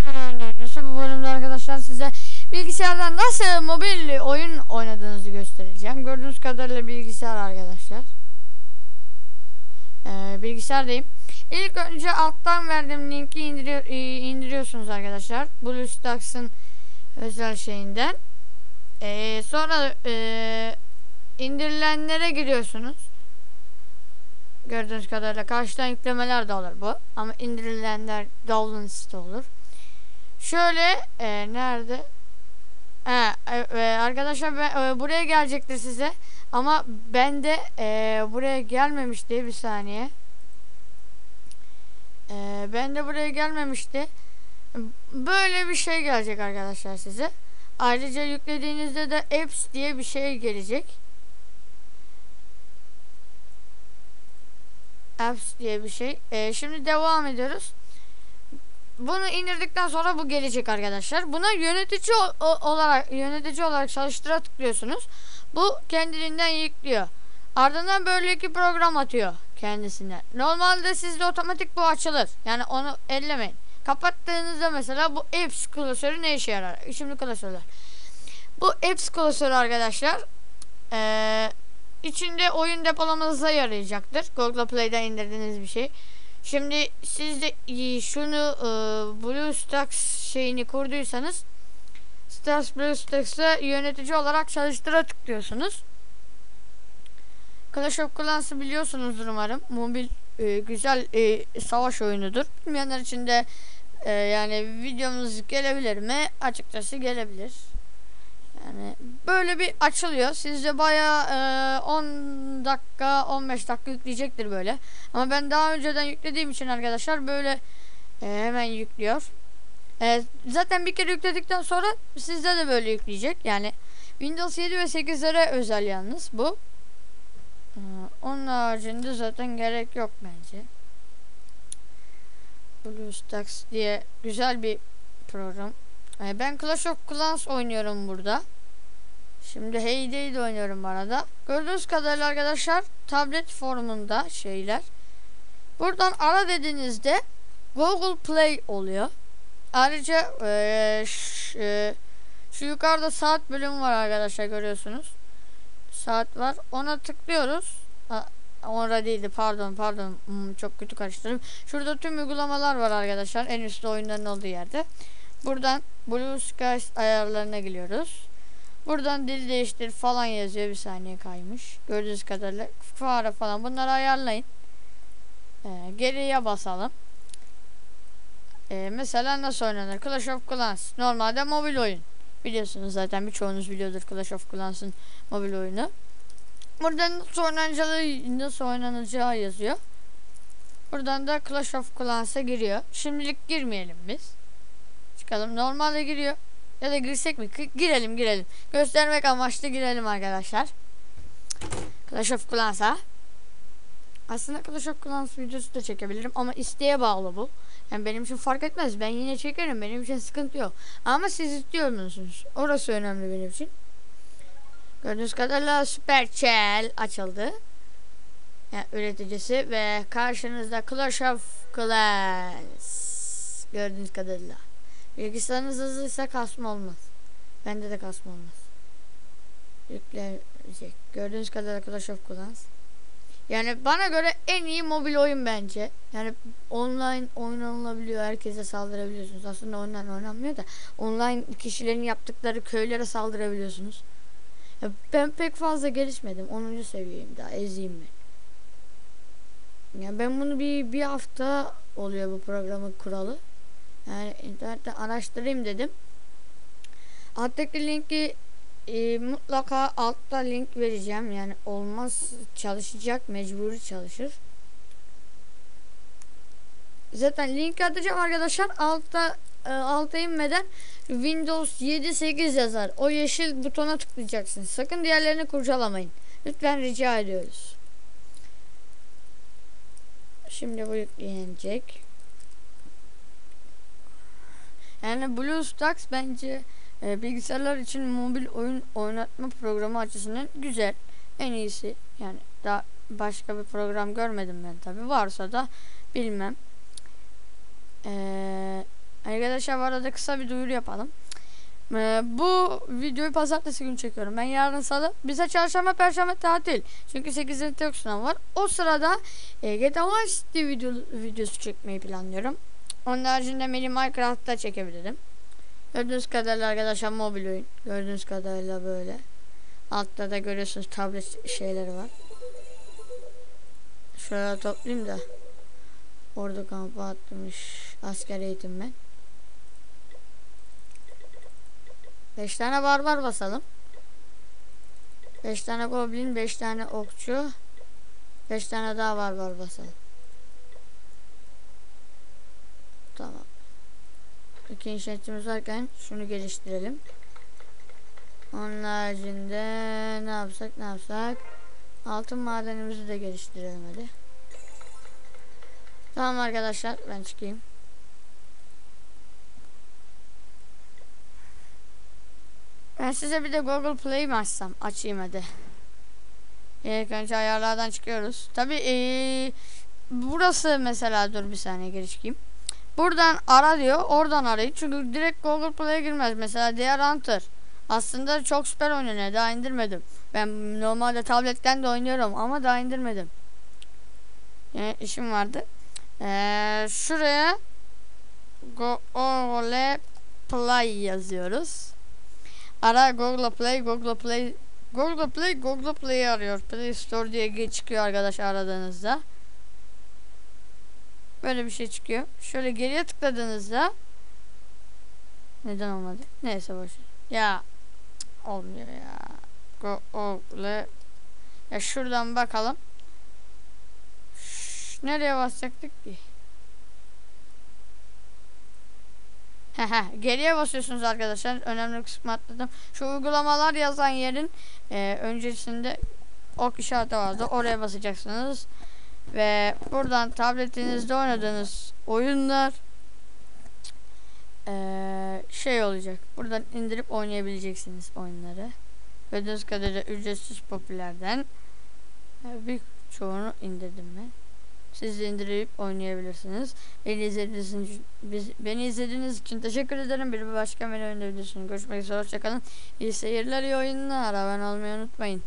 Arkadaşlar bu bölümde arkadaşlar size bilgisayardan nasıl mobil oyun oynadığınızı göstereceğim. Gördüğünüz kadarıyla bilgisayar arkadaşlar. Ee, bilgisayardayım. İlk önce alttan verdiğim linki indiriyor, e, indiriyorsunuz arkadaşlar. BlueStacks'ın özel şeyinden. Ee, sonra e, indirilenlere giriyorsunuz. Gördüğünüz kadarıyla karşıdan yüklemeler de olur bu. Ama indirilenler downloads da olur. Şöyle e, nerede? He, e, e, arkadaşlar ben, e, buraya gelecektir size. Ama ben de e, buraya gelmemişti bir saniye. E, ben de buraya gelmemişti. Böyle bir şey gelecek arkadaşlar size. Ayrıca yüklediğinizde de apps diye bir şey gelecek. Apps diye bir şey. E, şimdi devam ediyoruz. Bunu indirdikten sonra bu gelecek arkadaşlar. Buna yönetici olarak yönetici olarak çalıştıra tıklıyorsunuz. Bu kendiliğinden yüklüyor. Ardından böyle iki program atıyor kendisine. Normalde sizde otomatik bu açılır. Yani onu ellemeyin. Kapattığınızda mesela bu apps klasörü ne işe yarar? Şimdi klasörler. Bu apps klasörü arkadaşlar eee, içinde oyun depolamanıza yarayacaktır. Google Play'den indirdiğiniz bir şey. Şimdi siz de e, şunu e, BlueStacks şeyini kurduysanız Stars BlueStacks'ı yönetici olarak çalıştıra tıklıyorsunuz. Clash of Clans'ı biliyorsunuzdur umarım. Mobil e, güzel e, savaş oyunudur. Bilmeyenler için de e, yani videomuz gelebilir mi? Açıkçası gelebilir. Yani böyle bir açılıyor. Sizde bayağı e, 10 dakika 15 dakika yükleyecektir böyle. Ama ben daha önceden yüklediğim için arkadaşlar böyle e, hemen yüklüyor. E, zaten bir kere yükledikten sonra sizde de böyle yükleyecek. Yani Windows 7 ve 8'lere özel yalnız bu. E, onun haricinde zaten gerek yok bence. BlueStacks diye güzel bir program. E, ben Clash of Clans oynuyorum burada. Şimdi Heyday'i de oynuyorum arada. Gördüğünüz kadarıyla arkadaşlar tablet formunda şeyler. Buradan ara dediğinizde Google Play oluyor. Ayrıca ş- eee, şu yukarıda saat bölümü var arkadaşlar görüyorsunuz. Saat var. Ona tıklıyoruz. Orada değildi pardon pardon Hmm, çok kötü karıştırdım. Şurada tüm uygulamalar var arkadaşlar en üstte oyunların olduğu yerde. Buradan Blue Skies ayarlarına giriyoruz. Buradan dil değiştir falan yazıyor bir saniye kaymış. Gördüğünüz kadarıyla fare falan bunları ayarlayın. Ee, geriye basalım. Ee, mesela nasıl oynanır? Clash of Clans. Normalde mobil oyun. Biliyorsunuz zaten birçoğunuz biliyordur Clash of Clans'ın mobil oyunu. Burada nasıl oynanacağı, nasıl oynanacağı yazıyor. Buradan da Clash of Clans'a giriyor. Şimdilik girmeyelim biz. Çıkalım. Normalde giriyor. Ya da girsek mi? Gi- Girelim girelim. Göstermek amaçlı girelim arkadaşlar. Clash of Clans'a. Aslında Clash of Clans videosu da çekebilirim ama isteğe bağlı bu. Yani benim için fark etmez. Ben yine çekerim. Benim için sıkıntı yok. Ama siz istiyor musunuz? Orası önemli benim için. Gördüğünüz kadarıyla Supercell açıldı. Yani üreticisi ve karşınızda Clash of Clans. Gördüğünüz kadarıyla. Bilgisayarınız hızlıysa kasma olmaz. Bende de kasma olmaz. Yükleyecek. Gördüğünüz kadarıyla Clash of Clans. Yani bana göre en iyi mobil oyun bence. Yani online oynanılabiliyor. Herkese saldırabiliyorsunuz. Aslında online oynanmıyor da online kişilerin yaptıkları köylere saldırabiliyorsunuz. Ya ben pek fazla gelişmedim. 10. seviyeyim daha. Eziyim ben. Ya ben bunu bir bir hafta oluyor bu programın kuralı. Yani internetten araştırayım dedim. Alttaki linki e, mutlaka altta link vereceğim. Yani olmaz çalışacak mecburi çalışır. Zaten link atacağım arkadaşlar. Altta e, alta inmeden Windows 7 8 yazar. O yeşil butona tıklayacaksınız. Sakın diğerlerini kurcalamayın. Lütfen rica ediyoruz. Şimdi bu yüklenecek. Yani BlueStacks bence e, bilgisayarlar için mobil oyun oynatma programı açısından güzel. En iyisi. Yani daha başka bir program görmedim ben tabi. Varsa da bilmem. Eee Arkadaşlar bu arada kısa bir duyuru yapalım. Ee, bu videoyu pazartesi günü çekiyorum. Ben yarın salı. Bize çarşamba perşembe tatil. Çünkü 8'de tek sınav var. O sırada e, GTA Vice City video, videosu çekmeyi planlıyorum. Onun haricinde beni Minecraft'ta çekebilirim. Gördüğünüz kadarıyla arkadaşlar mobil oyun. Gördüğünüz kadarıyla böyle. Altta da görüyorsunuz tablet şeyleri var. Şöyle toplayayım da. Orada kampa atmış. Asker eğitim ben. 5 tane barbar basalım. 5 tane goblin, 5 tane okçu. 5 tane daha barbar basalım. Tamam. İki inşaatçımız varken şunu geliştirelim. Onun haricinde ne yapsak ne yapsak. Altın madenimizi de geliştirelim hadi. Tamam arkadaşlar ben çıkayım. Ben size bir de Google Play mi açsam? Açayım hadi. İlk önce ayarlardan çıkıyoruz. Tabi ee, burası mesela dur bir saniye geri çıkayım. Buradan ara diyor. Oradan arayın. Çünkü direkt Google Play'e girmez. Mesela Diğer Hunter. Aslında çok süper oynanıyor. Daha indirmedim. Ben normalde tabletten de oynuyorum ama daha indirmedim. Yani işim vardı. Ee, şuraya Google Play yazıyoruz. Ara Google Play, Google Play, Google Play, Google Play arıyor. Play Store diye çıkıyor arkadaş aradığınızda. Böyle bir şey çıkıyor. Şöyle geriye tıkladığınızda neden olmadı? Neyse boş. Ya olmuyor ya. Google ya şuradan bakalım. Şş, nereye basacaktık ki? Geriye basıyorsunuz arkadaşlar. Önemli kısmı atladım. Şu uygulamalar yazan yerin e, öncesinde ok işareti vardı. Oraya basacaksınız. Ve buradan tabletinizde oynadığınız oyunlar e, şey olacak. Buradan indirip oynayabileceksiniz oyunları. Gördüğünüz kadarıyla ücretsiz popülerden bir çoğunu indirdim ben. Siz de indirip oynayabilirsiniz. Beni izlediğiniz için, beni izlediğiniz için teşekkür ederim. Bir başka menü videosunu görüşmek üzere. Hoşçakalın. İyi seyirler, iyi oyunlar. Abone olmayı unutmayın.